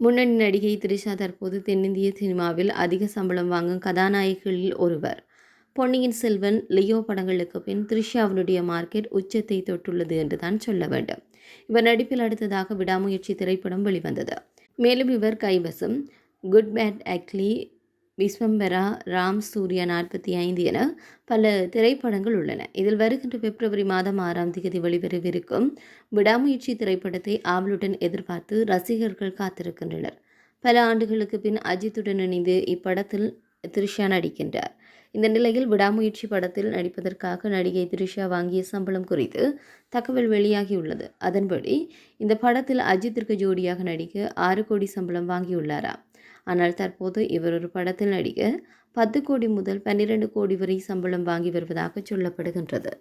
முன்னணி நடிகை த்ரிஷா தற்போது தென்னிந்திய சினிமாவில் அதிக சம்பளம் வாங்கும் கதாநாயகிகளில் ஒருவர். பொன்னியின் செல்வன் லியோ படங்களுக்கு பின் த்ரிஷாவினுடைய மார்க்கெட் உச்சத்தை தொட்டுள்ளது என்றுதான் சொல்ல வேண்டும். இவர் நடிப்பில் அடுத்ததாக விடாமுயற்சி திரைப்படம் வெளிவந்தது. மேலும் இவர் கைவசம். Good bad ugly Vishwambhara Ram Surya நாற்பத்தி ஐந்து என பல திரைப்படங்கள் உள்ளன. இதில் வருகின்ற பிப்ரவரி மாதம் ஆறாம் தேதி வெளிவரவிருக்கும் விடாமுயற்சி திரைப்படத்தை ஆவலுடன் எதிர்பார்த்து ரசிகர்கள் காத்திருக்கின்றனர். பல ஆண்டுகளுக்கு பின் அஜித்துடன் இணைந்து இப்படத்தில் த்ரிஷா நடிக்கின்றார். இந்த நிலையில் விடாமுயற்சி படத்தில் நடிப்பதற்காக நடிகை த்ரிஷா வாங்கிய சம்பளம் குறித்து தகவல் வெளியாகியுள்ளது. அதன்படி இந்த படத்தில் அஜித்திற்கு ஜோடியாக நடிக்க ஆறு கோடி சம்பளம் வாங்கியுள்ளாராம் ஆனால் தற்போது இவர் ஒரு படத்தில் நடிக்க பத்து கோடி முதல் பன்னிரண்டு கோடி வரை சம்பளம் வாங்கி வருவதாக சொல்லப்படுகின்றது.